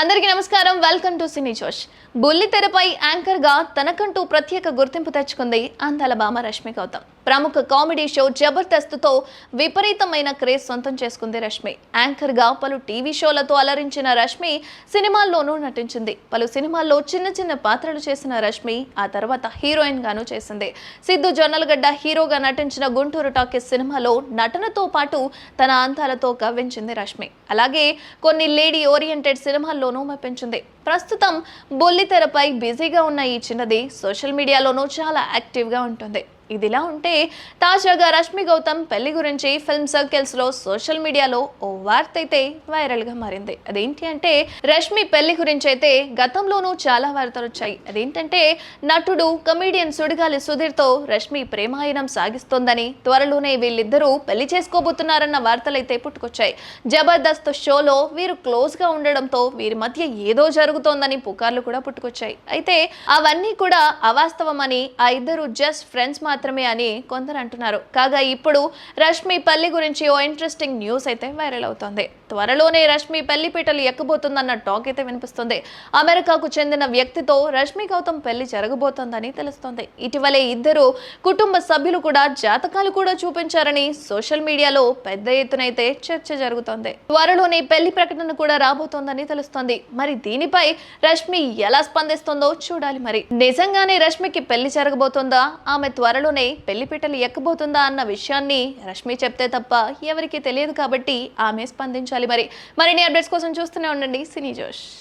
అందరికీ నమస్కారం. Welcome to సినీ జోష్ బుల్లి తెరపై యాంకర్గా తనకంటూ ప్రత్యేక గుర్తింపు తెచ్చుకుంది అందాల భామ రష్మి గౌతమ్. ప్రముఖ కామెడీ షో జబర్దస్త్తో విపరీతమైన క్రేజ్ సొంతం చేసుకుంది రష్మి. యాంకర్గా పలు టీవీ షోలతో అలరించిన రష్మి సినిమాల్లోనూ నటించింది. పలు సినిమాల్లో చిన్న చిన్న పాత్రలు చేసిన రష్మి ఆ తర్వాత హీరోయిన్గాను చేసింది. సిద్ధు జొన్నలగడ్డ హీరోగా నటించిన గుంటూరు టాకీస్ సినిమాలో నటనతో పాటు తన అంతాలతో గవ్వించింది రష్మి. అలాగే కొన్ని లేడీ ఓరియంటెడ్ సినిమాల్లోనూ మెప్పించింది. ప్రస్తుతం బొల్లితెరపై బిజీగా ఉన్న ఈ చిన్నది సోషల్ మీడియాలోనూ చాలా యాక్టివ్గా ఉంటుంది. ఇదిలా ఉంటే తాజాగా రష్మి గౌతమ్ పెళ్ళి గురించి ఫిల్మ్ సర్కిల్స్లో సోషల్ మీడియాలో ఓ వార్త అయితే వైరల్గా మారింది. అదేంటి అంటే రష్మి పెళ్ళి గురించి అయితే గతంలోనూ చాలా వార్తలు వచ్చాయి. అదేంటంటే నటుడు కమీడియన్ సుడిగాలి సుధీర్తో రష్మి ప్రేమాయణం సాగిస్తోందని త్వరలోనే వీళ్ళిద్దరూ పెళ్ళి చేసుకోబోతున్నారన్న వార్తలైతే పుట్టుకొచ్చాయి. జబర్దస్త్ షోలో వీరు క్లోజ్గా ఉండడంతో వీరి మధ్య ఏదో జరుగుతోందని పుకార్లు కూడా పుట్టుకొచ్చాయి. అయితే అవన్నీ కూడా అవాస్తవమని ఆ ఇద్దరు జస్ట్ ఫ్రెండ్స్ మాత్రమే అని కొందరు అంటున్నారు. కాగా ఇప్పుడు రష్మి పల్లి గురించి ఓ ఇంట్రెస్టింగ్ న్యూస్ అయితే వైరల్ అవుతోంది. త్వరలోనే రష్మి పెళ్ళి పీటలు ఎక్కబోతుందన్న టాక్ అయితే వినిపిస్తుంది. అమెరికాకు చెందిన వ్యక్తితో రష్మి గౌతమ్ పెళ్ళి జరగబోతోందని తెలుస్తోంది. ఇటీవలే ఇద్దరు కుటుంబ సభ్యులు కూడా జాతకాలు కూడా చూపించారని సోషల్ మీడియాలో పెద్ద ఎత్తున అయితే చర్చ జరుగుతోంది. త్వరలోనే పెళ్ళి ప్రకటన కూడా రాబోతోందని తెలుస్తోంది. మరి దీనిపై రష్మి ఎలా స్పందిస్తుందో చూడాలి మరి. నిజంగానే రష్మికి పెళ్ళి జరగబోతోందా? ఆమె త్వరలో త్వరలోనే పెళ్ళిపీటలు ఎక్కబోతుందా అన్న విషయాన్ని రష్మి చెప్తే తప్ప ఎవరికి తెలియదు కాబట్టి ఆమె స్పందించాలి మరి. మరిన్ని అప్డేట్స్ కోసం చూస్తూనే ఉండండి. సినీ జోష్.